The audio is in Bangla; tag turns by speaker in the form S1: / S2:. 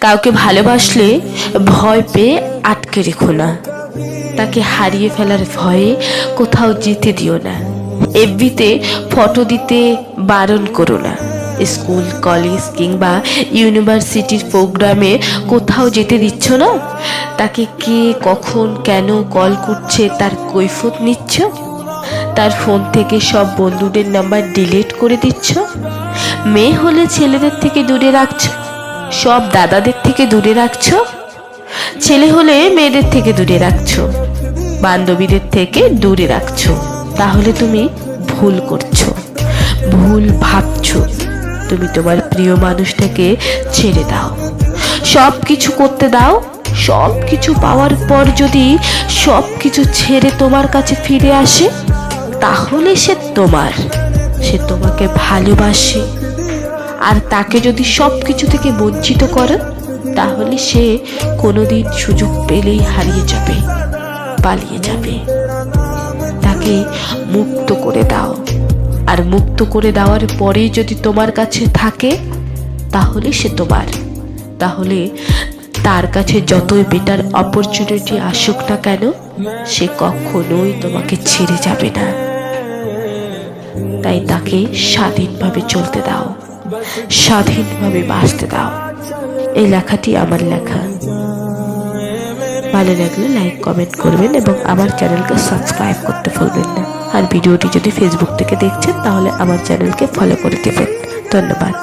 S1: কাউকে ভালোবাসলে ভয় পেয়ে আটকে রেখো না। তাকে হারিয়ে ফেলার ভয়ে কোথাও যেতে দিও না। এফবিতে ফটো দিতে বারণ করো না। স্কুল, কলেজ কিংবা ইউনিভার্সিটির প্রোগ্রামে কোথাও যেতে দিচ্ছ না? তাকে কে, কখন, কেন কল করছে, তার কৈফত নিচ্ছ? তার ফোন থেকে সব বন্ধুদের নাম্বার ডিলিট করে দিচ্ছ? মেয়ে হলে ছেলেদের থেকে দূরে রাখছো? সব দাদাদের থেকে দূরে রাখছো? ছেলে হলে মেয়েদের থেকে দূরে রাখছো। বান্ধবীদের থেকে দূরে রাখছো। তাহলে তুমি ভুল করছ। ভুল ভাবছ। তুমি তোমার প্রিয় মানুষটাকে ছেড়ে দাও। সব কিছু করতে দাও। সব কিছু পাওয়ার পর যদি সব কিছু ছেড়ে তোমার কাছে ফিরে আসে, তাহলে সে তোমার। সে তোমাকে ভালোবাসে। আর তাকে যদি সব কিছু থেকে বঞ্চিত করো, তাহলে সে কোনোদিন সুযোগ পেলেই হারিয়ে যাবে, পালিয়ে যাবে। তাকে মুক্ত করে দাও। আর মুক্ত করে দেওয়ার পরেই যদি তোমার কাছে থাকে, তাহলে সে তোমার। তাহলে তার কাছে যতই বেটার অপরচুনিটি আসুক না কেন, সে কখনোই তোমাকে ছেড়ে যাবে না। তাই তাকে স্বাধীনভাবে চলতে দাও। স্বাধীনভাবে বাঁচতে দাও। এই লেখাটি আমার লেখা। ভালো লাগলে লাইক, কমেন্ট করবেন এবং আমার চ্যানেলকে সাবস্ক্রাইব করতে ভুলবেন না। আর ভিডিওটি যদি ফেসবুক থেকে দেখছেন, তাহলে আমার চ্যানেলকে ফলো করে দেবেন। ধন্যবাদ।